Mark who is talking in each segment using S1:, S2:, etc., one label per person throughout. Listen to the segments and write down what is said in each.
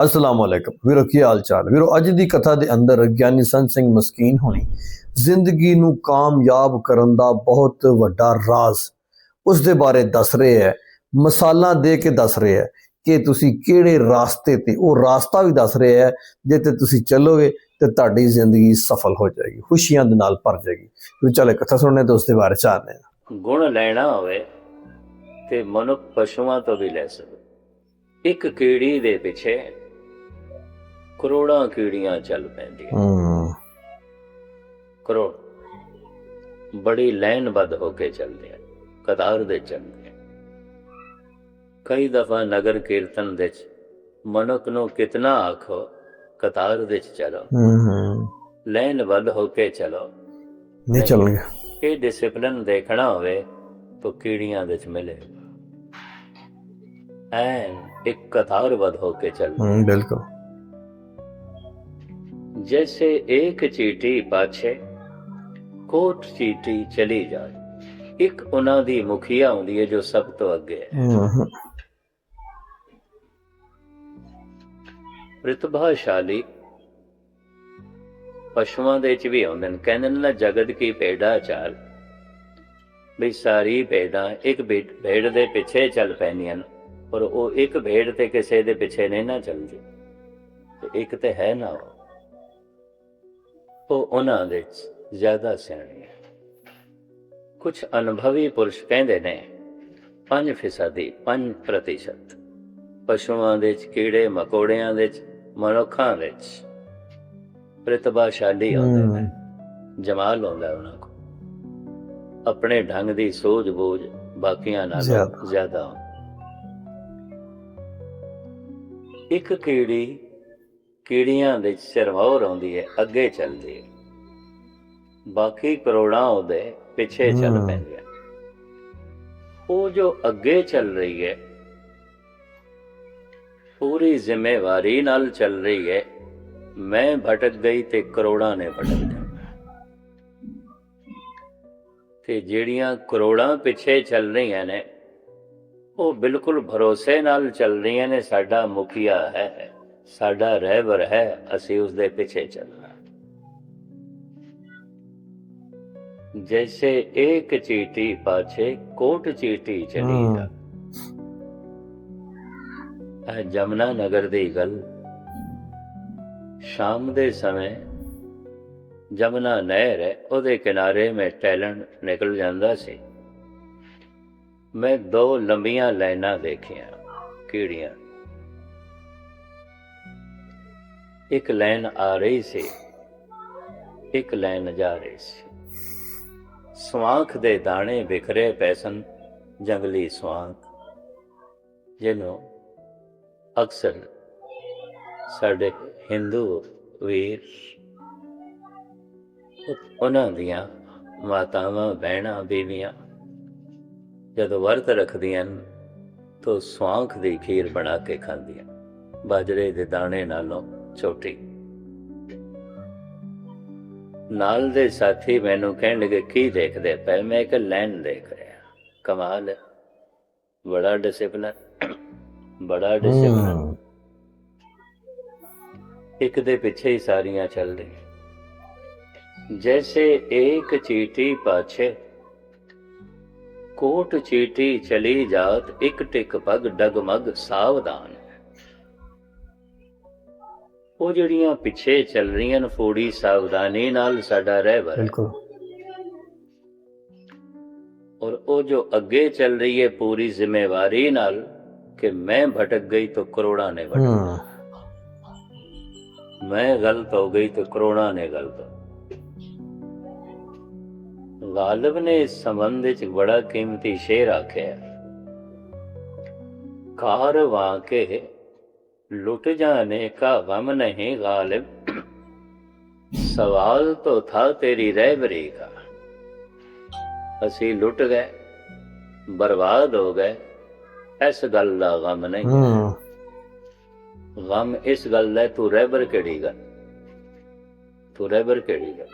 S1: ਅਸਲਾਮ ਵਾਲੇਕਮ ਵੀਰੋ, ਕੀ ਹਾਲ ਚਾਲ ਵੀਰੋ, ਅੱਜ ਦੀ ਕਥਾ ਦੇ ਅੰਦਰ ਗਿਆਨੀ ਸੰਤ ਸਿੰਘ ਮਸਕੀਨ ਹੋਣੀ ਜ਼ਿੰਦਗੀ ਨੂੰ ਕਾਮਯਾਬ ਕਰਨ ਦਾ ਬਹੁਤ ਵੱਡਾ ਰਾਜ਼ ਉਸ ਦੇ ਬਾਰੇ ਦੱਸ ਰਹੇ ਹੈ, ਮਸਾਲਾ ਦੇ ਕੇ ਦੱਸ ਰਹੇ ਹੈ ਕਿ ਤੁਸੀਂ ਕਿਹੜੇ ਰਾਸਤੇ ਤੇ, ਉਹ ਰਾਸਤਾ ਵੀ ਦੱਸ ਰਹੇ ਹੈ ਜੇ ਤੇ ਤੁਸੀਂ ਚੱਲੋਗੇ ਤੇ ਤੁਹਾਡੀ ਜ਼ਿੰਦਗੀ ਸਫਲ ਹੋ ਜਾਏਗੀ, ਖੁਸ਼ੀਆਂ ਦੇ ਨਾਲ ਭਰ ਜਾਏਗੀ। ਫਿਰ ਚਲੇ ਕਥਾ ਸੁਣਨੇ ਤੇ ਉਸ ਦੇ ਬਾਰੇ ਚਾਹਨੇ
S2: ਗੁਣ ਲੈਣਾ ਹੋਵੇ ਤੇ ਮਨੁੱਖ ਪਸ਼ੂਆਂ ਤੋਂ ਵੀ ਲੈ ਸਕਦਾ ਇੱਕ ਕੀੜੀ ਦੇ ਪਿੱਛੇ ਕਰੋੜਾਂ ਕੀੜੀਆਂ ਚੱਲ ਪੈਂਦੀਆਂ।
S1: ਹੂੰ।
S2: ਕਰੋੜ। ਬੜੀ ਲਾਈਨਬੱਧ ਹੋ ਕੇ ਚੱਲਦੇ ਆ ਕਤਾਰ ਦੇ ਚੱਲਦੇ ਆ ਕਈ ਦਫਾ ਨਗਰ ਕੀਰਤਨ ਦੇ ਚ ਮਨੁੱਖ ਨੂੰ ਕਿਤਨਾ ਆਖੋ ਕਤਾਰ ਦੇ ਚ ਚਲੋ।
S1: ਹੂੰ
S2: ਲਾਈਨਬੱਧ ਹੋ ਕੇ ਚਲੋ।
S1: ਨਹੀਂ ਚੱਲਣਗੇ।
S2: ਇਹ ਡਿਸਪਲਿਨ ਦੇਖਣਾ ਹੋਵੇ ਤਾਂ ਕੀੜੀਆਂ ਦੇ ਚ ਮਿਲੇ। ਐਨ ਇੱਕ ਕਤਾਰਬੱਧ ਹੋ ਕੇ ਚੱਲ।
S1: ਹੂੰ ਬਿਲਕੁਲ।
S2: जैसे एक ਚੀਟੀ ਪਾਛੇ ਕੋਟ ਚੀਟੀ ਚਲੀ ਜਾਏ ਇੱਕ ਉਹਨਾਂ ਦੀ ਮੁਖੀਆ ਹੁੰਦੀ ਹੈ ਜੋ ਸਭ ਤੋਂ ਅੱਗੇ ਹੈ
S1: ਹੂੰ
S2: ਪ੍ਰਤਿਭਾਸ਼ਾਲੀ ਪਸ਼ੂਆਂ ਦੇ ਚ ਵੀ ਹੁੰਦੇ ਨੇ ਕਹਿੰਦੇ ਨੇ ਨਾ ਜਗਤ ਕੀ ਭੇਡਾ ਚਾਲ ਵੀ ਸਾਰੀ ਭੇਡਾਂ ਇੱਕ ਭੇ- ਭੇਡ ਦੇ ਪਿੱਛੇ ਚੱਲ ਪੈਂਦੀਆਂ ਨੇ ਪਰ ਉਹ ਇੱਕ ਭੇਡ ਤੇ ਕਿਸੇ ਦੇ ਪਿੱਛੇ ਨਹੀਂ ਨਾ ਚੱਲਦੀ ਤੇ ਇੱਕ ਤੇ ਹੈ ਨਾ ਉਹ ਉਹ ਉਹਨਾਂ ਦੇ ਜ਼ਿਆਦਾ ਸਿਆਣੀ ਕੁਝ ਅਨੁਭਵੀ ਪੁਰਸ਼ ਕਹਿੰਦੇ ਨੇ 5% ਦੀ 5% ਪਸ਼ੂਆਂ ਦੇ ਚ ਕੀੜੇ ਮਕੌੜਿਆਂ ਦੇ ਚ ਮਨੁੱਖਾਂ ਦੇ ਚ। ਪ੍ਰਤਿਭਾਸ਼ਾਲੀ ਹੁੰਦੇ ਨੇ ਜਮਾਲ ਹੁੰਦਾ ਉਹਨਾਂ ਕੋਲ। ਆਪਣੇ ਢੰਗ ਦੀ ਸੂਝ-ਬੂਝ ਬਾਕੀਆਂ ਨਾਲੋਂ
S1: ਜ਼ਿਆਦਾ।
S2: ਇੱਕ ਕੀੜੀ ਕੀੜੀਆਂ ਦੇ ਸਿਰਮੌਰ ਆਉਂਦੀ ਹੈ ਅੱਗੇ ਚੱਲਦੀ ਹੈ ਬਾਕੀ ਕਰੋੜਾਂ ਉਹਦੇ ਪਿੱਛੇ ਚੱਲ
S1: ਹਮ।
S2: ਪੈਂਦੀਆਂ ਉਹ ਜੋ ਅੱਗੇ ਚੱਲ ਰਹੀ ਹੈ ਪੂਰੀ ਜ਼ਿੰਮੇਵਾਰੀ ਨਾਲ ਚੱਲ ਰਹੀ ਹੈ ਮੈਂ ਭਟਕ ਗਈ ਤੇ ਕਰੋੜਾਂ ਨੇ ਭਟਕ ਜਾਣਾ ਤੇ ਜਿਹੜੀਆਂ ਕਰੋੜਾਂ ਪਿੱਛੇ ਚੱਲ ਰਹੀਆਂ ਨੇ ਉਹ ਬਿਲਕੁਲ ਭਰੋਸੇ ਨਾਲ ਚੱਲ ਰਹੀਆਂ ਨੇ ਸਾਡਾ ਮੁਖੀਆ ਹੈ। ਸਾਡਾ ਰਹਿਬਰ ਹੈ ਅਸੀਂ ਉਸ ਦੇ ਪਿੱਛੇ ਚੱਲਣਾ। ਜੈਸੇ ਇੱਕ ਚੀਟੀ ਪਾਛੇ ਕੋਟ ਚੀਟੀ ਚਲੀ। ਜਾ ਇਹ ਜਮਨਾ ਨਗਰ ਦੀ ਗੱਲ। ਸ਼ਾਮ ਦੇ ਸਮੇਂ ਜਮਨਾ ਨਹਿਰ ਹੈ ਉਹਦੇ ਕਿਨਾਰੇ ਮੈਂ ਟੈਲੈਂਟ ਨਿਕਲ ਜਾਂਦਾ ਸੀ। ਮੈਂ ਦੋ ਲੰਬੀਆਂ ਲਾਈਨਾਂ ਦੇਖੀਆਂ ਕੀੜੀਆਂ। ਇੱਕ ਲਾਈਨ ਆ ਰਹੀ ਸੀ, ਇੱਕ ਲਾਈਨ ਜਾ ਰਹੀ ਸੀ। ਸਵਾਂਖ ਦੇ ਦਾਣੇ ਵਿਖਰੇ ਪਏ ਸਨ, ਜੰਗਲੀ ਸਵਾਂਖ, ਜਿਹਨੂੰ ਅਕਸਰ ਸਾਡੇ ਹਿੰਦੂ ਵੀਰ, ਉਹਨਾਂ ਦੀਆਂ ਮਾਤਾਵਾਂ, ਬਹਿਣਾ, ਬੀਵੀਆਂ ਜਦੋਂ ਵਰਤ ਰੱਖਦੀਆਂ ਹਨ, ਤਾਂ ਸਵਾਂਖ ਦੀ ਖੀਰ ਬਣਾ ਕੇ ਖਾਂਦੀਆਂ। ਬਾਜਰੇ ਦੇ ਦਾਣੇ ਨਾਲੋਂ ਛੋਟੀ। ਨਾਲ ਦੇ ਸਾਥੀ ਮੈਨੂੰ ਕਹਿਣ ਲੱਗੇ ਕੀ ਦੇਖਦੇ ਪਏ ਮੈਂ ਇੱਕ ਲਾਈਨ ਦੇਖ ਰਿਹਾ। ਕਮਾਲ ਹੈ। ਬੜਾ ਡਿਸਪਲਿਨ ਬੜਾ ਡਿਸਪਲਿਨ ਇੱਕ ਦੇ ਪਿੱਛੇ ਹੀ ਸਾਰੀਆਂ ਚੱਲ ਰਹੀਆਂ ਜੈਸੇ ਇੱਕ ਚੀਟੀ ਪਾਛੇ, ਕੋਟ ਚੀਟੀ ਚਲੀ ਜਾਤ, ਇੱਕ ਟਿਕ ਪਗ ਡਗਮਗ ਸਾਵਧਾਨ। ਉਹ ਜਿਹੜੀਆਂ ਪਿੱਛੇ ਚੱਲ ਰਹੀਆਂ ਨੇ ਫੋੜੀ ਸਾਵਧਾਨੀ ਨਾਲ ਸਾਡਾ ਰਹਿਬਰ
S1: ਬਿਲਕੁਲ।
S2: ਔਰ ਉਹ ਜੋ ਅੱਗੇ ਚੱਲ ਰਹੀ ਹੈ ਪੂਰੀ ਜ਼ਿੰਮੇਵਾਰੀ ਨਾਲ ਕਿ ਮੈਂ ਭਟਕ ਗਈ ਤਾਂ ਕਰੋੜਾਂ ਨੇ ਭਟਕ ਮੈਂ ਗਲਤ ਹੋ ਗਈ ਤਾਂ ਕਰੋੜਾਂ ਨੇ ਗਲਤ। ਗਾਲਬ ਨੇ ਇਸ ਸੰਬੰਧ ਵਿੱਚ ਬੜਾ ਕੀਮਤੀ ਸ਼ੇਰ ਆਖਿਆ। ਕਾਰ ਵਾਕੇ लुट जाने का गम नहीं गालिब सवाल तो था तेरी रहबरी का ਅਸੀਂ ਲੁੱਟ ਗਏ ਬਰਬਾਦ ਹੋ ਗਏ ਇਸ ਗੱਲ ਦਾ ਗਮ ਨਹੀਂ
S1: ਹੂੰ
S2: ਗਮ ਇਸ ਗੱਲ ਦਾ ਹੈ, ਤੂੰ ਰਹਿਬਰ ਕਿਹੜੀ ਗੱਲ ਤੂੰ ਰਹਿਬਰ ਕਿਹੜੀ ਗੱਲ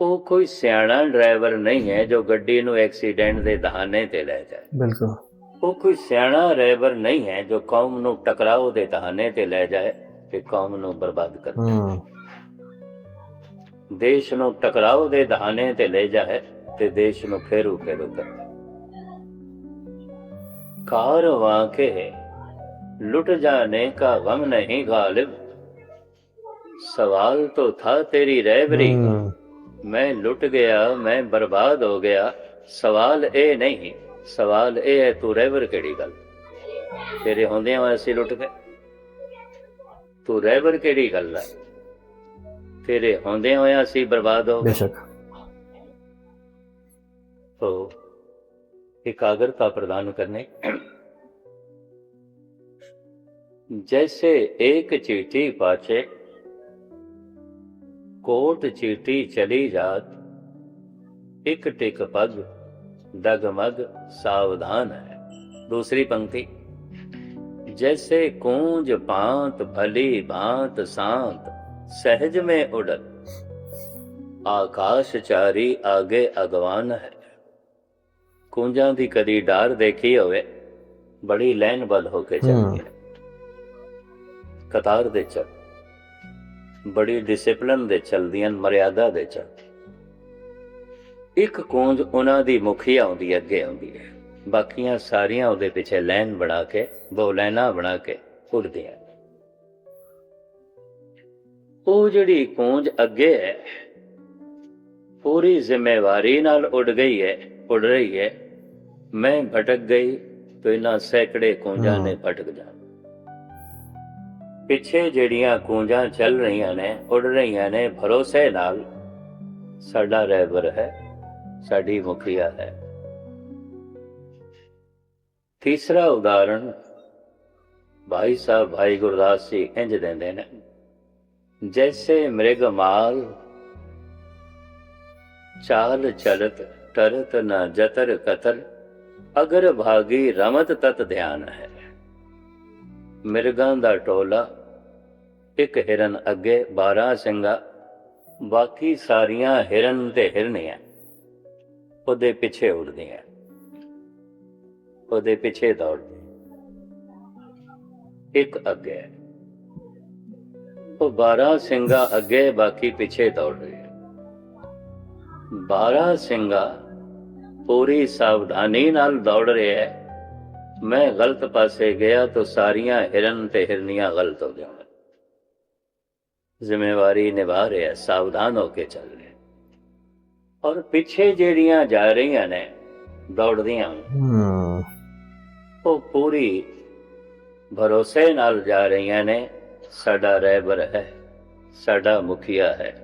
S2: ਉਹ ਕੋਈ ਸਿਆਣਾ ਡਰਾਈਵਰ ਨਹੀਂ ਹੈ ਜੋ ਗੱਡੀ ਨੂੰ ਐਕਸੀਡੈਂਟ ਦੇ ਦਹਾਨੇ ਤੇ ਲੈ ਜਾਏ
S1: ਬਿਲਕੁਲ
S2: ਉਹ ਕੋਈ ਸਿਆਣਾ ਰਹਿਬਰ ਨਹੀਂ ਹੈ ਜੋ ਕੌਮ ਨੂੰ ਟਕਰਾਓ ਦੇ ਬਹਾਨੇ ਤੇ ਲੈ ਜਾਏ ਤੇ ਕੌਮ ਨੂੰ ਬਰਬਾਦ ਕਰ
S1: ਹੂੰ
S2: ਦੇਸ਼ ਨੂੰ ਟਕਰਾਓ ਦੇ ਬਹਾਨੇ ਤੇ ਲੈ ਜਾਏ ਤੇ ਦੇਸ਼ ਨੂੰ ਫੇਰੂ ਫੇਰੂ ਕਰ कारवां के लुट जाने का गम नहीं गालिब सवाल तो था तेरी रहबरी का
S1: ਹੂੰ,
S2: मैं लुट गया मैं बर्बाद हो गया सवाल ਇਹ ਨਹੀਂ ਸਵਾਲ ਇਹ ਹੈ ਤੂੰ ਰਹਿਬਰ ਕਿਹੜੀ ਗੱਲ ਤੇਰੇ ਹੁੰਦਿਆਂ ਅਸੀਂ ਲੁੱਟ ਗਏ ਤੂੰ ਰਹਿਬਰ ਕਿਹੜੀ ਗੱਲ ਹੈ ਤੇਰੇ ਹੁੰਦਿਆਂ ਹੋਇਆ ਅਸੀਂ ਬਰਬਾਦ ਹੋ ਗਏ
S1: ਬੇਸ਼ੱਕ
S2: तो एकाग्रता प्रदान करने जैसे एक चीटी पाचे कोट चीटी चली जात एक टिक पग डगमग सावधान है दूसरी पंक्ति जैसे कूंज पांत भली भांत सांत सहज में उड़त ਆਕਾਸ਼ਚਾਰੀ ਆਗੇ ਅਗਵਾਨ ਹੈ ਕੁੰਜਾਂ ਦੀ ਕਦੀ ਡਾਰ ਦੇਖੀ ਹੋਵੇ ਬੜੀ ਲੈਨਬੱਧ ਹੋ ਕੇ ਚੱਲਦੀ ਹੈ ਕਤਾਰ ਦੇ ਚੱਲ ਬੜੀ ਡਿਸਪਲਿਨ ਦੇ ਚੱਲਦੀਆਂ ਮਰਿਆਦਾ ਦੇ ਚੱਲ ਇੱਕ ਗੂੰਜ ਉਹਨਾਂ ਦੀ ਮੁਖੀ ਆਉਂਦੀ ਅੱਗੇ ਆਉਂਦੀ ਹੈ। ਬਾਕੀਆਂ ਸਾਰੀਆਂ ਉਹਦੇ ਪਿੱਛੇ ਲਾਈਨ ਬਣਾ ਕੇ ਬੋਲੈਨਾ ਬਣਾ ਕੇ ਉੱਡਦੀਆਂ ਉਹ ਜਿਹੜੀ ਗੂੰਜ ਅੱਗੇ ਹੈ ਪੂਰੀ ਜ਼ਿੰਮੇਵਾਰੀ ਨਾਲ ਉੱਡ ਗਈ ਹੈ ਉੱਡ ਰਹੀ ਹੈ। ਮੈਂ ਭਟਕ ਗਈ ਤਾਂ ਇਹਨਾਂ ਸੈਂਕੜੇ ਗੂੰਜਾਂ ਨੇ ਭਟਕ ਜਾਣਾ। ਪਿੱਛੇ ਜਿਹੜੀਆਂ ਕੂੰਜਾਂ ਚੱਲ ਰਹੀਆਂ ਨੇ ਉੱਡ ਰਹੀਆਂ ਨੇ ਭਰੋਸੇ ਨਾਲ ਸਾਡਾ ਰਹਿਬਰ ਹੈ। ਸਾਡੀ ਮੁਖੀਆ ਹੈ। ਤੀਸਰਾ ਉਦਾਹਰਣ, ਭਾਈ ਸਾਹਿਬ, ਭਾਈ ਗੁਰਦਾਸ ਜੀ ਇੰਜ ਦਿੰਦੇ ਨੇ, ਜੈਸੇ ਮ੍ਰਿਗ ਮਾਲ, ਚਾਲ ਚਲਤ ਟਰਤ ਨ ਜਤਰ ਕਤਰ ਅਗਰ ਭਾਗੀ ਰਮਤ ਤਤ ਧਿਆਨ ਹੈ। ਮਿਰਗਾਂ ਦਾ ਟੋਲਾ, ਇੱਕ ਹਿਰਨ ਅੱਗੇ 12 ਸਿੰਘਾ, ਬਾਕੀ ਸਾਰੀਆਂ ਹਿਰਨ ਤੇ ਹਿਰਨੀਆਂ ਉਹਦੇ ਪਿੱਛੇ ਉੜਦੀਆਂ ਉਹਦੇ ਪਿੱਛੇ ਦੌੜਦੀ ਇੱਕ ਅੱਗੇ ਉਹ 12 ਸਿੰਘਾ ਅੱਗੇ, ਬਾਕੀ ਪਿੱਛੇ ਦੌੜ ਰਹੇ ਬਾਰਾਂ ਸਿੰਘਾ ਪੂਰੀ ਸਾਵਧਾਨੀ ਨਾਲ ਦੌੜ ਰਿਹਾ ਹੈ। ਮੈਂ ਗਲਤ ਪਾਸੇ ਗਿਆ ਤਾਂ ਸਾਰੀਆਂ ਹਿਰਨ ਤੇ ਹਿਰਨੀਆਂ ਗਲਤ ਹੋ ਜਾਣ ਜ਼ਿੰਮੇਵਾਰੀ ਨਿਭਾ ਰਿਹਾ ਸਾਵਧਾਨ ਹੋ ਕੇ ਚੱਲ ਰਿਹਾ ਔਰ ਪਿੱਛੇ ਜਿਹੜੀਆਂ ਜਾ ਰਹੀਆਂ ਨੇ ਦੌੜਦੀਆਂ
S1: ਹੂੰ।
S2: ਉਹ ਪੂਰੀ ਭਰੋਸੇ ਨਾਲ ਜਾ ਰਹੀਆਂ ਨੇ ਸਾਡਾ ਰਹਿਬਰ ਹੈ ਸਾਡਾ ਮੁਖੀਆ ਹੈ।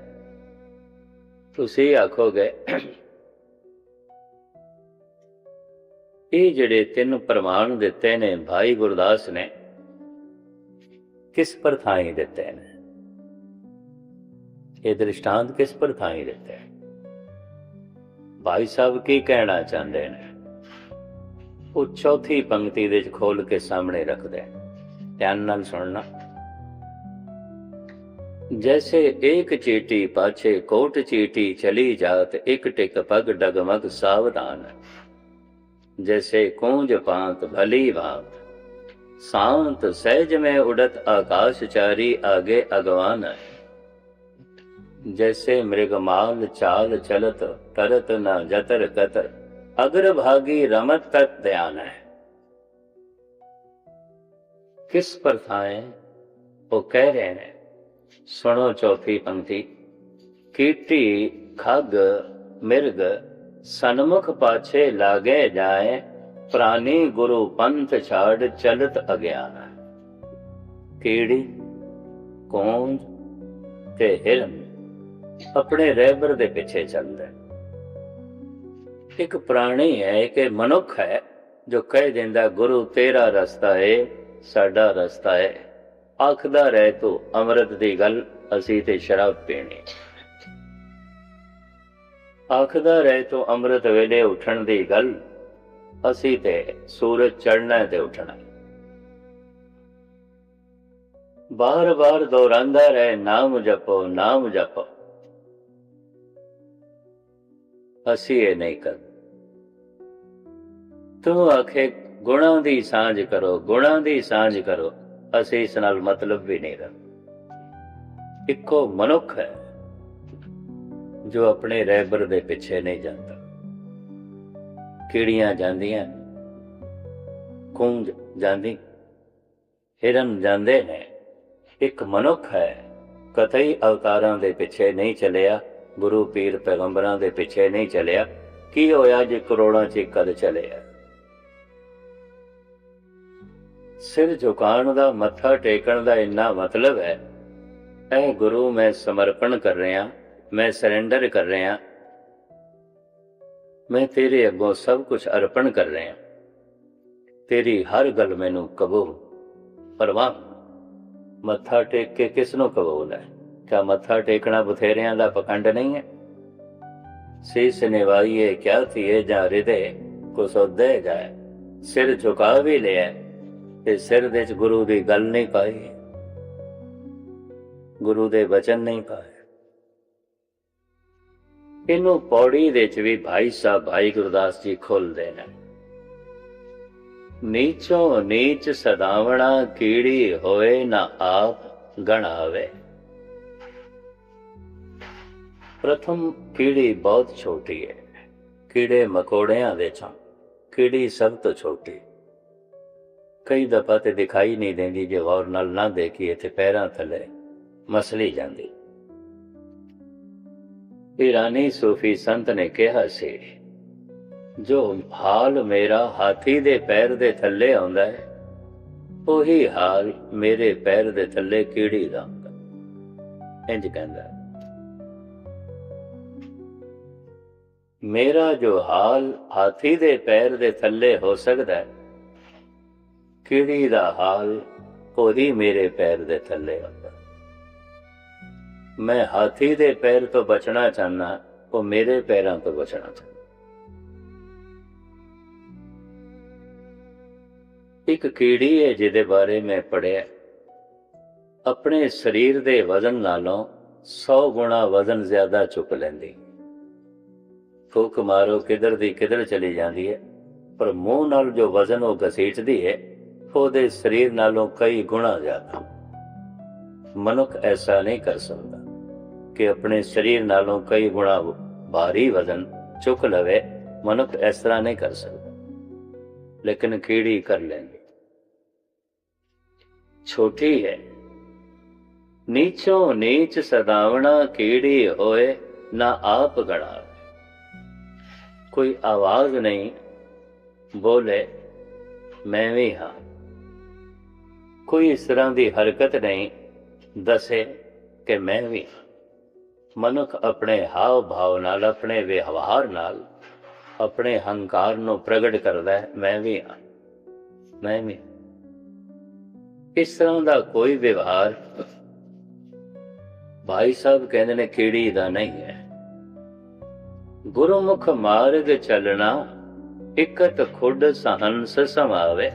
S2: ਤੁਸੀਂ ਆਖੋਗੇ ਇਹ ਜਿਹੜੇ ਤਿੰਨ ਪ੍ਰਮਾਣ ਦਿੱਤੇ ਨੇ ਭਾਈ ਗੁਰਦਾਸ ਨੇ ਕਿਸ ਪਰ ਥਾਈ ਦਿੱਤੇ ਨੇ? ਇਹ ਦ੍ਰਿਸ਼ਟਾਂਤ ਕਿਸ ਪਰ ਥਾਈ ਦਿੱਤੇ ਹੈ? ਭਾਈ ਸਾਹਿਬ ਕੀ ਕਹਿਣਾ ਚਾਹੁੰਦੇ ਨੇ ਉਹ ਚੌਥੀ ਪੰਕਤੀ ਦੇ ਵਿੱਚ ਖੋਲ ਕੇ ਸਾਹਮਣੇ ਰੱਖਦੇ ਹਨ। ਧਿਆਨ ਨਾਲ ਸੁਣਨਾ जैसे एक चीटी पाछे कोट चीटी चली जात एक टिक पग डगमग सावधान जैसे कूंज पांत भली भांत शांत सहज में उड़त आकाश चारी आगे अगवान जैसे मृग माल चाल चलत तरत न जतर कतर। अग्रभागी रमत तत् ध्यान है। किस प्रथाएँ वो कह रहे हैं। सुनो चौथी पंक्ति। कीटी खग, मृग, सन्मुख पाछे लागे जाए, प्राणी गुरु पंथ छाड़ चलत अज्ञान कीड़ी कौन ते हिरण ਆਪਣੇ ਰਹਿਬਰ ਦੇ ਪਿੱਛੇ ਚੱਲਦਾ ਇੱਕ ਪ੍ਰਾਣੀ ਹੈ, ਇੱਕ ਮਨੁੱਖ ਹੈ, ਜੋ ਕਹਿ ਦਿੰਦਾ, ਗੁਰੂ, ਤੇਰਾ ਰਸਤਾ ਹੈ ਸਾਡਾ ਰਸਤਾ ਹੈ ਆਖਦਾ ਰਹਿ, ਤੂੰ ਅੰਮ੍ਰਿਤ ਦੀ ਗੱਲ ਅਸੀਂ ਤੇ ਸ਼ਰਾਬ ਪੀਣੀ ਆਖਦਾ ਰਹਿ, ਤੂੰ ਅੰਮ੍ਰਿਤ ਵੇਲੇ ਉੱਠਣ ਦੀ ਗੱਲ ਅਸੀਂ ਤੇ ਸੂਰਜ ਚੜ੍ਹਨਾ ਤੇ ਉੱਠਣਾ ਬਾਰ-ਬਾਰ ਦੁਹਰਾਉਂਦਾ ਰਹਿ, ਨਾਮ ਜਪੋ ਨਾਮ ਜਪੋ। ਅਸੀਂ ਇਹ ਨਹੀਂ ਕਰ ਤੂੰ ਆਖੇ, ਗੁਣਾਂ ਦੀ ਸਾਂਝ ਕਰੋ, ਗੁਣਾਂ ਦੀ ਸਾਂਝ ਕਰੋ। ਅਸੀਂ ਇਸ ਨਾਲ ਮਤਲਬ ਵੀ ਨਹੀਂ ਰੱਖਦੇ। ਇੱਕੋ ਮਨੁੱਖ ਹੈ ਜੋ ਆਪਣੇ ਰਹਿਬਰ ਦੇ ਪਿੱਛੇ ਨਹੀਂ ਜਾਂਦਾ। ਕੀੜੀਆਂ ਜਾਂਦੀਆਂ ਕੁੰਜ ਜਾਂਦੀ, ਹਿਰਨ ਜਾਂਦੇ ਨੇ। ਇੱਕ ਮਨੁੱਖ ਹੈ, ਕਤਈ ਅਵਤਾਰਾਂ ਦੇ ਪਿੱਛੇ ਨਹੀਂ ਚੱਲਿਆ। ਗੁਰੂ ਪੀਰ ਪੈਗੰਬਰਾਂ ਦੇ ਪਿੱਛੇ ਨਹੀਂ ਚੱਲਿਆ। ਕੀ ਹੋਇਆ ਜੇ ਕਰੋੜਾਂ ਚ ਕਦ ਚੱਲਿਆ ਸਿਰ ਝੁਕਾਉਣ ਦਾ, ਮੱਥਾ ਟੇਕਣ ਦਾ ਇੰਨਾ ਮਤਲਬ ਹੈ। ਐ ਗੁਰੂ ਮੈਂ ਸਮਰਪਣ ਕਰ ਰਿਹਾ, ਮੈਂ ਸਰੈਂਡਰ ਕਰ ਰਿਹਾ। ਮੈਂ ਤੇਰੇ ਅੱਗੋਂ ਸਭ ਕੁਝ ਅਰਪਣ ਕਰ ਰਿਹਾ। ਤੇਰੀ ਹਰ ਗੱਲ ਮੈਨੂੰ ਕਬੂਲ। ਪਰਵਾਹ, ਮੱਥਾ ਟੇਕ ਕੇ ਕਿਸ ਨੂੰ ਕਬੂਲ ਹੈ? ਕਿਆ ਮੱਥਾ ਟੇਕਣਾ ਬਥੇਰਿਆਂ ਦਾ ਪਖੰਡ ਨਹੀਂ ਹੈ। ਸੀਸ ਨਿਵਾਈਏ, ਕਿਆ ਥੀਏ ਜਾਂ ਹਿਰਦੇ ਕੋ ਸੋਦੇ ਜਾਏ। ਸਿਰ ਝੁਕਾ ਵੀ ਲਿਆ ਤੇ ਸਿਰ ਦੇ ਗੁਰੂ ਦੀ ਗੱਲ ਨਹੀਂ ਪਾਈ। ਗੁਰੂ ਦੇ ਵਚਨ ਨਹੀਂ ਪਾਏ। ਇਹਨੂੰ ਪੌੜੀ ਦੇ ਚ ਵੀ ਭਾਈ ਸਾਹਿਬ, ਭਾਈ ਗੁਰਦਾਸ ਜੀ ਖੋਲਦੇ ਨੇ। ਨੀਚੋਂ ਨੀਚ ਸਦਾਵਣਾ, ਕੀੜੀ ਹੋਏ ਨਾ ਆਪ ਗਣਾਵੇ। ਪ੍ਰਥਮ ਕੀੜੀ ਬਹੁਤ ਛੋਟੀ ਹੈ ਕੀੜੇ ਮਕੌੜਿਆਂ ਦੇ ਚੋਂ ਕੀੜੀ ਸਭ ਤੋਂ ਛੋਟੀ। ਕਈ ਦਫਾ ਤੇ ਦਿਖਾਈ ਨਹੀਂ ਦਿੰਦੀ ਜੇ ਗੌਰ ਨਾਲ ਨਾ ਦੇਖੀਏ ਤੇ ਪੈਰਾਂ ਥੱਲੇ ਮਸਲੀ ਜਾਂਦੀ। ਇਰਾਨੀ ਸੂਫੀ ਸੰਤ ਨੇ ਕਿਹਾ ਸੀ, ਜੋ ਹਾਲ ਮੇਰਾ ਹਾਥੀ ਦੇ ਪੈਰ ਦੇ ਥੱਲੇ ਆਉਂਦਾ ਹੈ ਉਹੀ ਹਾਲ ਮੇਰੇ ਪੈਰ ਦੇ ਥੱਲੇ ਕੀੜੀ ਦਾ ਹੁੰਦਾ ਇੰਜ ਕਹਿੰਦਾ। ਮੇਰਾ ਜੋ ਹਾਲ ਹਾਥੀ ਦੇ ਪੈਰ ਦੇ ਥੱਲੇ ਹੋ ਸਕਦਾ ਹੈ ਕੀੜੀ ਦਾ ਹਾਲ ਉਹਦੀ ਮੇਰੇ ਪੈਰ ਦੇ ਥੱਲੇ ਹੁੰਦਾ ਮੈਂ ਹਾਥੀ ਦੇ ਪੈਰ ਤੋਂ ਬਚਣਾ ਚਾਹਨਾ ਉਹ ਮੇਰੇ ਪੈਰਾਂ ਤੋਂ ਬਚਣਾ ਚਾਹੁੰਦਾ ਇੱਕ ਕੀੜੀ ਹੈ ਜਿਹਦੇ ਬਾਰੇ ਮੈਂ ਪੜਿਆ ਆਪਣੇ ਸਰੀਰ ਦੇ ਵਜ਼ਨ ਨਾਲੋਂ 100 ਗੁਣਾ ਵਜ਼ਨ ਜ਼ਿਆਦਾ ਚੁੱਕ ਲੈਂਦੀ ਫੂਕ ਮਾਰੋ, ਕਿਧਰ ਦੀ ਕਿਧਰ ਚਲੀ ਜਾਂਦੀ ਹੈ ਪਰ ਮੂੰਹ ਨਾਲ ਜੋ ਵਜ਼ਨ ਉਹ ਘਸੀਟਦੀ ਹੈ ਉਹਦੇ ਸਰੀਰ ਨਾਲੋਂ ਕਈ ਗੁਣਾ ਜ਼ਿਆਦਾ। ਮਨੁੱਖ ਐਸਾ ਨਹੀਂ ਕਰ ਸਕਦਾ ਕਿ ਆਪਣੇ ਸਰੀਰ ਨਾਲੋਂ ਕਈ ਗੁਣਾ ਭਾਰੀ ਵਜ਼ਨ ਚੁੱਕ ਲਵੇ। ਮਨੁੱਖ ਇਸ ਤਰ੍ਹਾਂ ਨਹੀਂ ਕਰ ਸਕਦਾ। ਲੇਕਿਨ ਕੀੜੀ ਕਰ ਲੈਂਦੀ? ਛੋਟੀ ਹੈ। ਨੀਚੋਂ ਨੀਚ ਸਦਾਵਣਾ ਕੀੜੀ ਹੋਏ, ਨਾ ਆਪ ਗਣਾ ਕੋਈ ਆਵਾਜ਼ ਨਹੀਂ, ਬੋਲੇ, ਮੈਂ ਵੀ ਹਾਂ। ਕੋਈ ਇਸ ਤਰ੍ਹਾਂ ਦੀ ਹਰਕਤ ਨਹੀਂ, ਦੱਸੇ ਕਿ ਮੈਂ ਵੀ ਹਾਂ। ਮਨੁੱਖ ਆਪਣੇ ਹਾਵ ਭਾਵ ਨਾਲ, ਆਪਣੇ ਵਿਵਹਾਰ ਨਾਲ, ਆਪਣੇ ਹੰਕਾਰ ਨੂੰ ਪ੍ਰਗਟ ਕਰਦਾ ਹੈ, ਮੈਂ ਵੀ ਹਾਂ। ਮੈਂ ਵੀ ਹਾਂ। ਇਸ ਤਰ੍ਹਾਂ ਦਾ ਕੋਈ ਵਿਵਹਾਰ ਭਾਈ ਸਾਹਿਬ ਕਹਿੰਦੇ ਨੇ ਕੀੜੀ ਦਾ ਨਹੀਂ ਹੈ। ਗੁਰਮੁਖ ਮਾਰਗ ਚੱਲਣਾ ਇਕਤ ਖੁੱਡ ਸਹੰਸ ਸਮਾਵੇ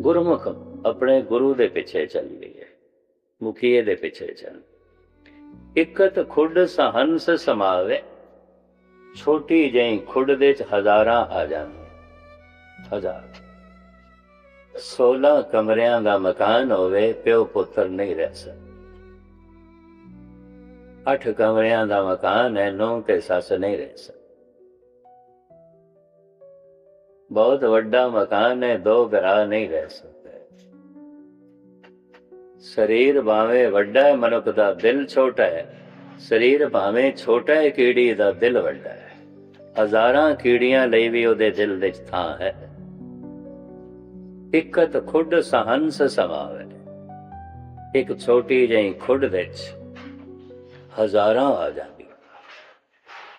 S2: ਗੁਰਮੁਖ ਆਪਣੇ ਗੁਰੂ ਦੇ ਪਿੱਛੇ ਚੱਲਦੀ ਹੈ, ਮੁਖੀਏ ਦੇ ਪਿੱਛੇ ਚੱਲ। ਇਕਤ ਖੁੱਡ ਸਹੰਸ ਸਮਾਵੇ ਛੋਟੀ ਜਿਹੀ ਖੁੱਡ ਦੇ ਚ ਹਜ਼ਾਰਾਂ ਆ ਜਾਂਦੀਆਂ ਹਜ਼ਾਰ। 16 ਕਮਰਿਆਂ ਦਾ ਮਕਾਨ ਹੋਵੇ, ਪਿਓ ਪੁੱਤਰ ਨਹੀਂ ਰਹਿ ਸਕਦਾ। ਅੱਠ ਕਮਰਿਆਂ ਦਾ ਮਕਾਨ ਹੈ, ਨੌ ਤੇ ਸੱਸ ਨਹੀਂ ਰਹਿ ਸਕਦੇ। ਬਹੁਤ ਵੱਡਾ ਮਕਾਨ ਹੈ, ਦੋ ਭਰਾ ਨਹੀਂ ਰਹਿ ਸਕਦੇ। ਸਰੀਰ ਭਾਵੇਂ ਵੱਡਾ ਹੈ, ਮਨੁੱਖ ਦਾ ਦਿਲ ਛੋਟਾ ਹੈ। ਸਰੀਰ ਭਾਵੇਂ ਛੋਟਾ ਹੈ, ਕੀੜੀ ਦਾ ਦਿਲ ਵੱਡਾ ਹੈ। ਹਜ਼ਾਰਾਂ ਕੀੜੀਆਂ ਲਈ ਵੀ ਉਹਦੇ ਦਿਲ ਵਿੱਚ ਥਾਂ ਹੈ। ਇਕਤ ਖੁੱਡ ਸਹੰਸ ਸਮਾਵੇ। ਇੱਕ ਛੋਟੀ ਜਿਹੀ ਖੁੱਡ ਵਿੱਚ ਹਜ਼ਾਰਾਂ ਆ ਜਾਂਦੀਆਂ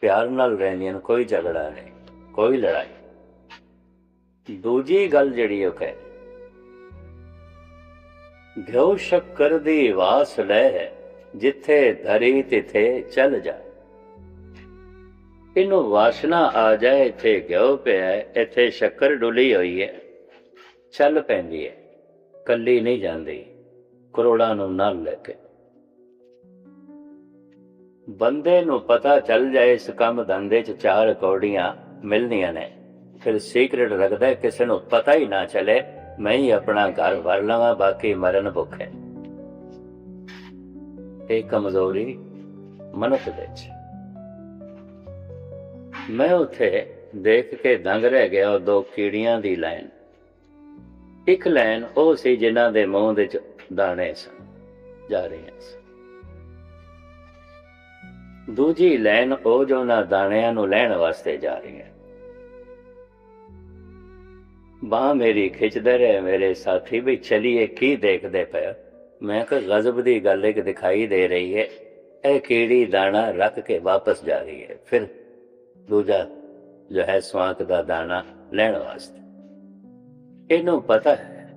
S2: ਪਿਆਰ ਨਾਲ ਰਹਿੰਦੀਆਂ ਨੇ, ਕੋਈ ਝਗੜਾ ਨਹੀਂ ਕੋਈ ਲੜਾਈ ਦੂਜੀ ਗੱਲ ਜਿਹੜੀ ਉਹ ਕਹੇ ਘਿਓ ਸ਼ੱਕਰ ਦੀ ਵਾਸ ਲੈ ਜਿੱਥੇ ਧਰੀ ਤਿਥੇ ਚੱਲ ਜਾ। ਇਹਨੂੰ ਵਾਸਨਾ ਆ ਜਾਏ ਇੱਥੇ ਘਿਓ ਪਿਆ ਇੱਥੇ ਸ਼ੱਕਰ ਡੁੱਲੀ ਹੋਈ ਹੈ ਚੱਲ ਪੈਂਦੀ ਹੈ ਕੱਲੀ ਨਹੀਂ ਜਾਂਦੀ ਕਰੋੜਾਂ ਨੂੰ ਨਾਲ ਲੈ ਕੇ। ਬੰਦੇ ਨੂੰ ਪਤਾ ਚੱਲ ਜਾਏ ਇਸ ਕੰਮ ਧੰਦੇ 'ਚ ਚਾਰ ਕੌੜੀਆਂ ਮਿਲਣੀਆਂ ਨੇ। ਫਿਰ ਸੀਕ੍ਰੇਟ ਰੱਖਦਾ ਕਿਸੇ ਨੂੰ ਪਤਾ ਹੀ ਨਾ ਚੱਲੇ, ਮੈਂ ਹੀ ਆਪਣਾ ਘਰ ਵਰ ਲਵਾਂ, ਬਾਕੀ ਮਰਨ ਭੁੱਖੇ। ਇਹ ਕਮਜ਼ੋਰੀ ਮਨੁੱਖ ਵਿੱਚ। ਮੈਂ ਉੱਥੇ ਦੇਖ ਕੇ ਦੰਗ ਰਹਿ ਗਿਆ ਉਹ ਦੋ ਕੀੜੀਆਂ ਦੀ ਲਾਈਨ। ਇੱਕ ਲਾਈਨ ਉਹ ਸੀ ਜਿਨ੍ਹਾਂ ਦੇ ਮੂੰਹ ਵਿੱਚ ਦਾਣੇ ਸਨ, ਜਾ ਰਹੀਆਂ ਸਨ। ਦੂਜੀ ਲਾਈਨ ਉਹ ਜੋ ਨਾ ਦਾਣਿਆਂ ਨੂੰ ਲੈਣ ਵਾਸਤੇ ਜਾ ਰਹੀ ਹੈ। ਬਾਹ ਮੇਰੀ ਖਿੱਚਦੇ ਰਹੇ, ਮੇਰੇ ਸਾਥੀ ਵੀ ਚਲੀਏ, ਕੀ ਦੇਖਦੇ ਪਏ? ਮੈਂ ਕਿਹਾ, ਗਜ਼ਬ ਦੀ ਗੱਲ ਇੱਕ ਦਿਖਾਈ ਦੇ ਰਹੀ ਹੈ। ਇਹ ਕੀੜੀ ਦਾਣਾ ਰੱਖ ਕੇ ਵਾਪਸ ਜਾ ਰਹੀ ਹੈ। ਫਿਰ ਦੂਜਾ ਜੋ ਹੈ, ਸਵਾਂਕ ਦਾ ਦਾਣਾ ਲੈਣ ਵਾਸਤੇ। ਇਹਨੂੰ ਪਤਾ ਹੈ,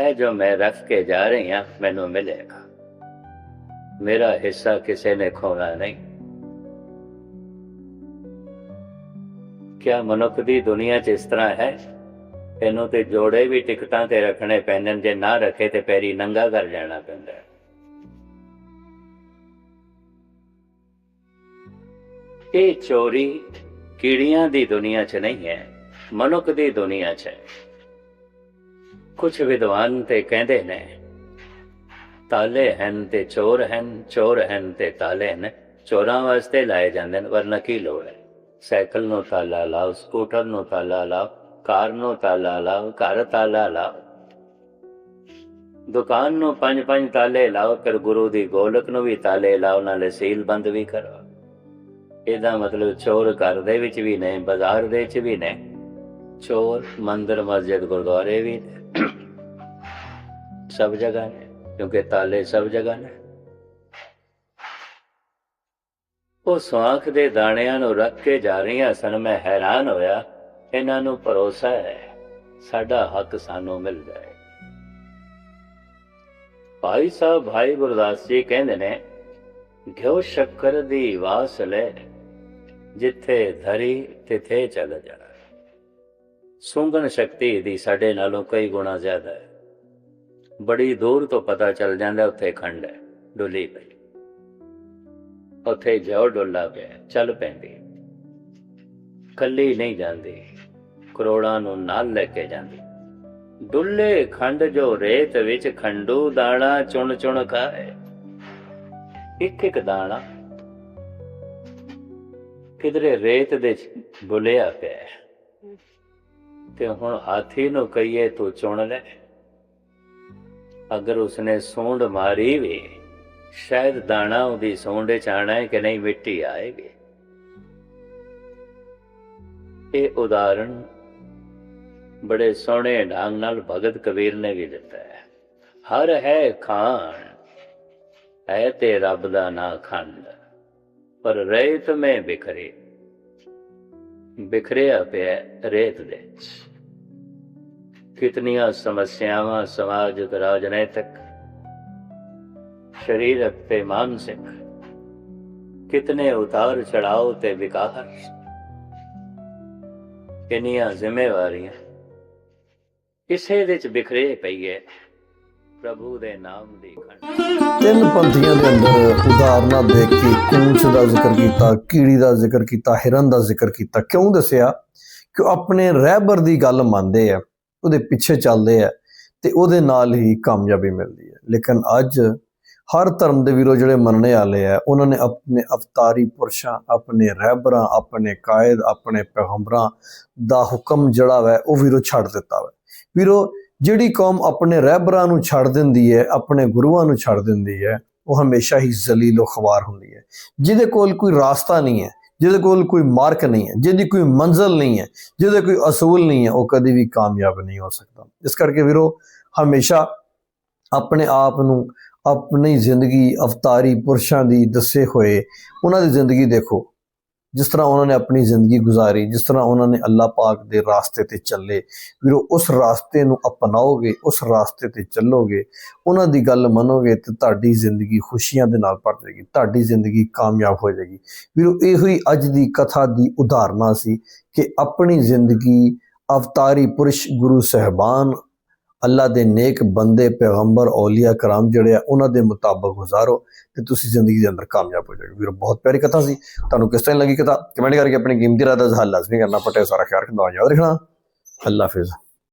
S2: ਇਹ ਜੋ ਮੈਂ ਰੱਖ ਕੇ ਜਾ ਰਹੀ ਹਾਂ, ਮੈਨੂੰ ਮਿਲੇਗਾ। ਮੇਰਾ ਹਿੱਸਾ ਕਿਸੇ ਨੇ ਖੋਣਾ ਨਹੀਂ। ਕਿਆ ਮਨੁੱਖ ਦੀ ਦੁਨੀਆ 'ਚ ਇਸ ਤਰ੍ਹਾਂ ਹੈ? ਇਹਨੂੰ ਤੇ ਜੋੜੇ ਵੀ ਟਿਕਟਾਂ ਤੇ ਰੱਖਣੇ ਪੈਂਦੇ ਨੇ ਜੇ ਨਾ ਰੱਖੇ ਤੇ ਪੈਰੀ ਨੰਗਾ ਕਰ ਜਾਣਾ ਪੈਂਦਾ ਇਹ ਚੋਰੀ ਕੀੜੀਆਂ ਦੀ ਦੁਨੀਆ 'ਚ ਨਹੀਂ ਹੈ, ਮਨੁੱਖ ਦੀ ਦੁਨੀਆ 'ਚ ਹੈ। ਕੁਝ ਵਿਦਵਾਨ ਤੇ ਕਹਿੰਦੇ ਨੇ, ਤਾਲੇ ਹਨ ਤੇ ਚੋਰ ਹਨ ਚੋਰ ਹਨ ਤੇ ਤਾਲੇ ਹਨ, ਚੋਰਾਂ ਵਾਸਤੇ ਲਾਏ ਜਾਂਦੇ ਨੇ, ਵਰਨਾ ਕੀ ਲੋੜ ਹੈ? ਸਾਈਕਲ ਨੂੰ ਤਾਲਾ ਲਾਓ ਸਕੂਟਰ ਨੂੰ ਤਾਲਾ ਲਾਓ ਕਾਰ ਨੂੰ ਤਾਲਾ ਲਾਓ ਘਰ ਤਾਲਾ ਲਾਓ ਦੁਕਾਨ ਨੂੰ ਪੰਜ ਪੰਜ ਤਾਲੇ ਲਾਓ, ਫਿਰ ਗੁਰੂ ਦੀ ਗੋਲਕ ਨੂੰ ਵੀ ਤਾਲੇ ਲਾਓ, ਨਾਲੇ ਸੀਲ ਬੰਦ ਵੀ ਕਰੋ। ਇਹਦਾ ਮਤਲਬ ਚੋਰ ਘਰ ਦੇ ਵਿੱਚ ਵੀ ਨੇ, ਬਾਜ਼ਾਰ ਦੇ ਵਿੱਚ ਵੀ ਨੇ। ਚੋਰ ਮੰਦਰ, ਮਸਜਿਦ, ਗੁਰਦੁਆਰੇ ਵੀ ਨੇ। ਸਭ ਜਗ੍ਹਾ ਨੇ, ਕਿਉਂਕਿ ਤਾਲੇ ਸਭ ਜਗ੍ਹਾ ਨੇ। ਉਹ ਸਵਾਂਖ ਦੇ ਦਾਣਿਆਂ ਨੂੰ ਰੱਖ ਕੇ ਜਾ ਰਹੀਆਂ ਸਨ। ਮੈਂ ਹੈਰਾਨ ਹੋਇਆ, ਇਹਨਾਂ ਨੂੰ ਭਰੋਸਾ ਹੈ, ਸਾਡਾ ਹੱਕ ਸਾਨੂੰ ਮਿਲ ਜਾਏ। ਭਾਈ ਸਾਹਿਬ, ਭਾਈ ਗੁਰਦਾਸ ਜੀ ਕਹਿੰਦੇ ਨੇ, ਘਿਓ ਸ਼ੱਕਰ ਦੀ ਵਾਸ ਲੈ, ਜਿੱਥੇ ਧਰੀ ਤਿਥੇ ਚੱਲ ਜਾਣਾ ਸੁੰਗਣ ਸ਼ਕਤੀ ਦੀ ਸਾਡੇ ਨਾਲੋਂ ਕਈ ਗੁਣਾ ਜ਼ਿਆਦਾ ਹੈ। ਬੜੀ ਦੂਰ ਤੋਂ ਪਤਾ ਚੱਲ ਜਾਂਦਾ, ਉੱਥੇ ਖੰਡ ਹੈ, ਡੁੱਲੀ ਪਈ। ਉੱਥੇ ਜੋ ਡੁੱਲਾ ਪਿਆ, ਚੱਲ ਪੈਂਦੀ। ਕੱਲੀ ਨਹੀਂ ਜਾਂਦੀ, ਕਰੋੜਾਂ ਨੂੰ ਨਾਲ ਲੈ ਕੇ ਜਾਂਦੀ। ਡੁੱਲੇ ਖੰਡ ਜੋ ਰੇਤ ਵਿੱਚ ਖੰਡੂ ਦਾਣਾ ਚੁਣ ਚੁਣ ਖਾਏ। ਇੱਕ ਇੱਕ ਦਾਣਾ ਕਿਧਰੇ ਰੇਤ ਦੇ ਬੁਲਿਆ ਪਿਆ। ਤੇ ਹੁਣ ਹਾਥੀ ਨੂੰ ਕਹੀਏ, ਤੂੰ ਚੁਣ ਲੈ। ਅਗਰ ਉਸਨੇ ਸੂੰਡ ਮਾਰੀ ਵੀ ਸ਼ਾਇਦ ਦਾਣਾ ਉਹਦੀ ਸੂੰਡ ਚ ਆਣਾ ਹੈ ਕਿ ਨਹੀਂ ਮਿੱਟੀ ਆਏਗੀ। ਇਹ ਉਦਾਹਰਣ ਬੜੇ ਸੋਹਣੇ ਢੰਗ ਨਾਲ ਭਗਤ ਕਬੀਰ ਨੇ ਵੀ ਦਿੱਤਾ ਹੈ। ਹਰ ਹੈ ਖਾਨ ਹੈ ਤੇ ਰੱਬ ਦਾ ਨਾ ਖੰਡ, ਪਰ ਰੇਤ ਮੈਂ ਬਿਖਰੇ, ਬਿਖਰਿਆ ਪਿਆ ਰੇਤ ਦੇ ਕਿਤਨੀਆਂ ਸਮੱਸਿਆਵਾਂ ਸਮਾਜਿਕ ਰਾਜਨੀਤਿਕ ਸਰੀਰਕ ਤੇ ਮਾਨਸਿਕ ਕਿਤਨੇ ਉਤਾਰ ਚੜਾਓ ਤੇ ਵਿਕਾਰ ਕਿੰਨੀਆਂ ਜ਼ਿੰਮੇਵਾਰੀਆਂ ਇਸੇ ਵਿੱਚ ਬਿਖਰੇ ਪਈਏ ਪ੍ਰਭੂ ਦੇ ਨਾਮ ਦੀ ਖੰਡ
S1: ਤਿੰਨ ਪੰਥੀਆਂ ਦੇ ਅੰਦਰ ਉਦਾਹਰਨਾਂ ਦੇਖ ਕੇ ਕੂੰਚ ਦਾ ਜ਼ਿਕਰ ਕੀਤਾ ਕੀੜੀ ਦਾ ਜ਼ਿਕਰ ਕੀਤਾ ਹਿਰਨ ਦਾ ਜ਼ਿਕਰ ਕੀਤਾ ਕਿਉਂ ਦੱਸਿਆ ਕਿ ਉਹ ਆਪਣੇ ਰਹਿਬਰ ਦੀ ਗੱਲ ਮੰਨਦੇ ਆ ਉਹਦੇ ਪਿੱਛੇ ਚੱਲਦੇ ਆ ਤੇ ਉਹਦੇ ਨਾਲ ਹੀ ਕਾਮਯਾਬੀ ਮਿਲਦੀ ਹੈ ਲੇਕਿਨ ਅੱਜ ਹਰ ਧਰਮ ਦੇ ਵੀਰੋ ਜਿਹੜੇ ਮੰਨਣੇ ਵਾਲੇ ਆ, ਉਹਨਾਂ ਨੇ ਆਪਣੇ ਅਵਤਾਰੀ ਪੁਰਸ਼ਾਂ, ਆਪਣੇ ਰਹਿਬਰਾਂ ਆਪਣੇ ਕਾਇਦ, ਆਪਣੇ ਪੈਗੰਬਰਾਂ ਦਾ ਹੁਕਮ ਜਿਹੜਾ ਵੈ, ਉਹ ਵੀਰੋ ਛੱਡ ਦਿੱਤਾ ਵੈ। ਵੀਰੋ, ਜਿਹੜੀ ਕੌਮ ਆਪਣੇ ਰਹਿਬਰਾਂ ਨੂੰ ਛੱਡ ਦਿੰਦੀ ਹੈ, ਆਪਣੇ ਗੁਰੂਆਂ ਨੂੰ ਛੱਡ ਦਿੰਦੀ ਹੈ, ਉਹ ਹਮੇਸ਼ਾ ਹੀ ਜ਼ਲੀਲ ਖਵਾਰ ਹੁੰਦੀ ਹੈ। ਜਿਹਦੇ ਕੋਲ ਕੋਈ ਰਾਸਤਾ ਨਹੀਂ ਹੈ, ਜਿਹਦੇ ਕੋਲ ਕੋਈ ਮਾਰਕ ਨਹੀਂ ਹੈ, ਜਿਹਦੀ ਕੋਈ ਮੰਜ਼ਲ ਨਹੀਂ ਹੈ, ਜਿਹਦੇ ਕੋਈ ਅਸੂਲ ਨਹੀਂ ਹੈ, ਉਹ ਕਦੇ ਵੀ ਕਾਮਯਾਬ ਨਹੀਂ ਹੋ ਸਕਦਾ। ਇਸ ਕਰਕੇ ਵੀਰੋ, ਹਮੇਸ਼ਾ ਆਪਣੇ ਆਪ ਨੂੰ ਆਪਣੀ ਜ਼ਿੰਦਗੀ ਅਵਤਾਰੀ ਪੁਰਸ਼ਾਂ ਦੀ ਦੱਸੇ ਹੋਏ ਉਹਨਾਂ ਦੀ ਜ਼ਿੰਦਗੀ ਦੇਖੋ। ਜਿਸ ਤਰ੍ਹਾਂ ਉਹਨਾਂ ਨੇ ਆਪਣੀ ਜ਼ਿੰਦਗੀ ਗੁਜ਼ਾਰੀ, ਜਿਸ ਤਰ੍ਹਾਂ ਉਹਨਾਂ ਨੇ ਅੱਲਾਹ ਪਾਕ ਦੇ ਰਾਸਤੇ ਤੇ ਚੱਲੇ। ਵੀਰੋ, ਉਸ ਰਾਸਤੇ ਨੂੰ ਅਪਣਾਓਗੇ, ਉਸ ਰਾਸਤੇ ਤੇ ਚੱਲੋਗੇ, ਉਹਨਾਂ ਦੀ ਗੱਲ ਮੰਨੋਗੇ ਤੇ ਤੁਹਾਡੀ ਜ਼ਿੰਦਗੀ ਖੁਸ਼ੀਆਂ ਦੇ ਨਾਲ ਭਰ ਜਾਏਗੀ, ਤੁਹਾਡੀ ਜ਼ਿੰਦਗੀ ਕਾਮਯਾਬ ਹੋ ਜਾਏਗੀ। ਵੀਰੋ, ਇਹੋ ਹੀ ਅੱਜ ਦੀ ਕਥਾ ਦੀ ਉਦਾਹਰਨਾ ਸੀ ਕਿ ਆਪਣੀ ਜ਼ਿੰਦਗੀ ਅਵਤਾਰੀ ਪੁਰਸ਼ ਗੁਰੂ ਸਹਿਬਾਨ ਅੱਲਾ ਦੇ ਨੇਕ ਬੰਦੇ, ਪੈਗੰਬਰ, ਔਲੀਆ ਕਰਾਮ ਜਿਹੜੇ ਆ, ਉਹਨਾਂ ਦੇ ਮੁਤਾਬਕ ਗੁਜ਼ਾਰੋ ਤੇ ਤੁਸੀਂ ਜ਼ਿੰਦਗੀ ਦੇ ਅੰਦਰ ਕਾਮਯਾਬ ਹੋ ਜਾਓਗੇ। ਵੀਰੋ, ਬਹੁਤ ਪਿਆਰੀ ਕਥਾ ਸੀ। ਤੁਹਾਨੂੰ ਕਿਸ ਤਰ੍ਹਾਂ ਲੱਗੀ ਕਥਾ? ਕਮੈਂਟ ਕਰਕੇ ਆਪਣੀ ਕੀਮਤੀ ਰਾਏ ਦਾ ਇਜ਼ਹਾਰ ਲਾਜ਼ਮੀ ਕਰਨਾ ਪਟੇ ਸਾਰਾ ਖਿਆਲ ਰੱਖਣਾ ਯਾਦ ਰੱਖਣਾ ਅੱਲਾ ਹਾਫਿਜ਼।